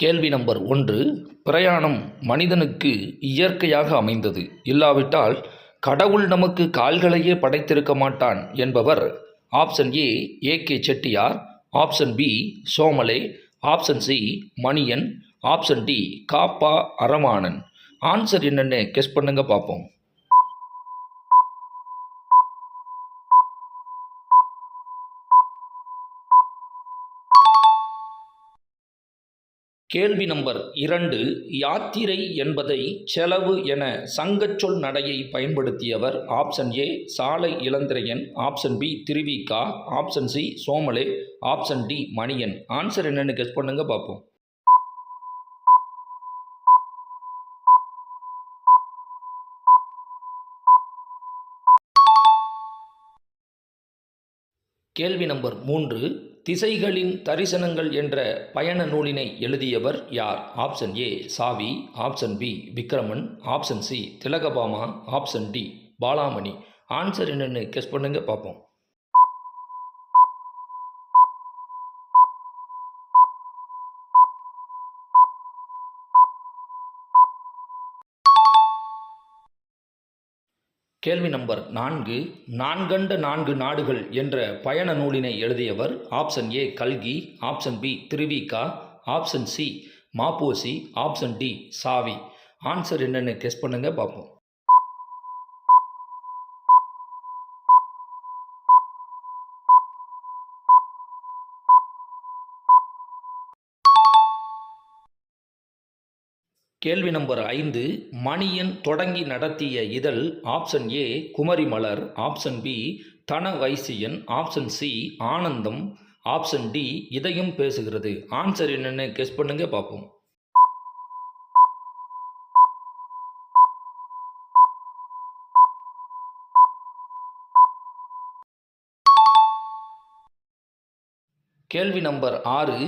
கேள்வி நம்பர் ஒன்று பிரயாணம் மனிதனுக்கு இயற்கையாக அமைந்தது. இல்லாவிட்டால் கடவுள் நமக்கு கால்களையே படைத்திருக்க மாட்டான் என்பவர் option A A K Chettiar option B Somale option C Maniyan option D காப்பா அரமானன். ஆன்சர் என்னென்னு கெஸ் பண்ணுங்க பார்ப்போம். கேள்வி நம்பர் இரண்டு யாத்திரை என்பதை செலவு என சங்கச்சொல் நடையை பயன்படுத்தியவர் option A Salai Ilanthiraiyan option B Thiruvika option C Somale option D Maniyan. Answer என்னன்னு கெஸ் பண்ணுங்க பார்ப்போம் கேள்வி நம்பர் மூன்று திசைகளின் தரிசனங்கள் என்ற பயண நூலினை எழுதியவர் யார்? Option A Saavi option B Vikraman option C Thilagabama option D Balamani. Answer என்னென்னு கெஸ் பண்ணுங்க பார்ப்போம். கேள்வி நம்பர் நான்கு நான்கண்ட நான்கு நாடுகள் என்ற பயண நூலினை எழுதியவர் ஆப்ஷன் ஏ கல்கி option B Thiruvika option C Ma Po Si option D Saavi. Answer என்னென்னு கெஸ் பண்ணுங்கள் பார்ப்போம். கேள்வி நம்பர் ஐந்து மணியன் தொடங்கி நடத்திய இதழ் option A Kumari Malar option B Dhana Vaisiyan option C Anandam option D இதையும் பேசுகிறது. ஆன்சர் என்னென்னு கெஸ் பண்ணுங்க பார்ப்போம் கேள்வி நம்பர் ஆறு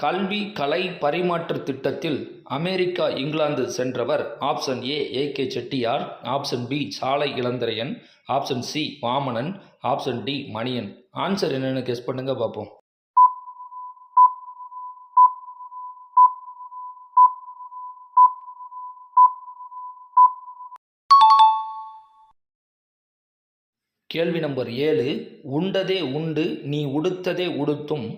கல்வி கலை பரிமாற்ற திட்டத்தில் அமெரிக்கா இங்கிலாந்து சென்றவர். Option A A K Chettiar. Option B Salai Ilanthiraiyan. Option C Vamanan. Option D Maniyan. Answer என்னென்னு கெஸ் பண்ணுங்க பார்ப்போம் கேள்வி நம்பர் ஏழு. உண்டதே உண்டு நீ உடுத்ததே உடுத்தும்.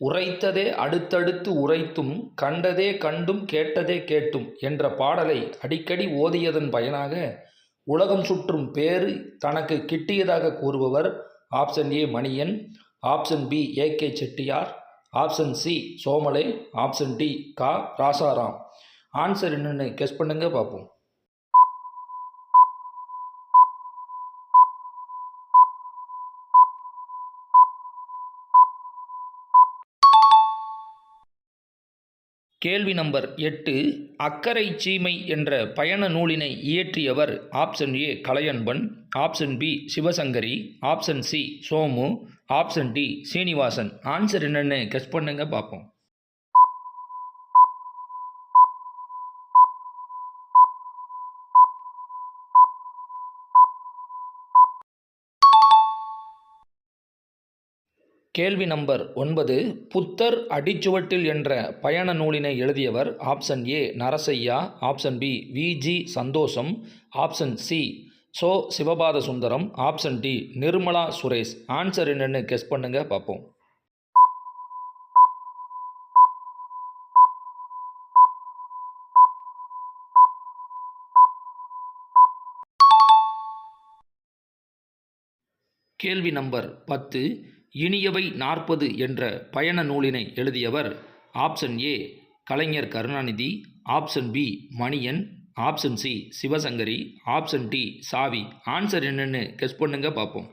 உரைத்ததே அடுத்தடுத்து உரைத்தும் கண்டதே கண்டும் கேட்டதே கேட்டும் என்ற பாடலை அடிக்கடி ஓதியதன் பயனாக உலகம் சுற்றும் பேறு தனக்கு கிட்டியதாக கூறுபவர் option A Maniyan option B A K Chettiar option C Somale option D Ka Rasaram. Answer என்னென்னு கெஸ் பண்ணுங்க பார்ப்போம். கேள்வி நம்பர் எட்டு அக்கரை சீமை என்ற பயண நூலினை இயற்றியவர் option A Kalaiyanban option B Sivasankari option C Somu option D Srinivasan. Answer என்னென்னு கெஸ் பண்ணுங்க பார்ப்போம். கேள்வி நம்பர் ஒன்பது புத்தர் அடிச்சுவட்டில் என்ற பயண நூலினை எழுதியவர் option A Narasaiah option B Viji Santhosham option C So. Sivapatha Sundaram option D Nirmala Suresh. Answer என்னென்னு கெஸ் பண்ணுங்க பார்ப்போம் கேள்வி நம்பர் பத்து இனியவை நாற்பது என்ற பயண நூலினை எழுதியவர் option A Kalaignar Karunanidhi option B Maniyan option C Sivasankari option D Saavi. Answer என்னென்னு கெஸ் பண்ணுங்க பார்ப்போம்.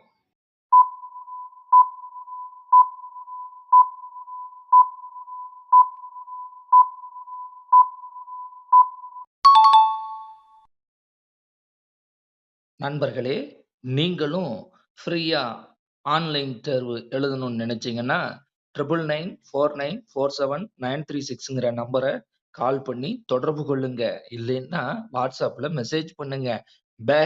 நண்பர்களே நீங்களும் ஃப்ரீயாக ஆன்லைன் தேர்வு எழுதணும்னு நினச்சிங்கன்னா triple nine four nine four seven nine three சிக்ஸுங்கிற நம்பரை கால் பண்ணி தொடர்பு கொள்ளுங்க. இல்லைன்னா வாட்ஸ்அப்பில் மெசேஜ் பண்ணுங்க. பே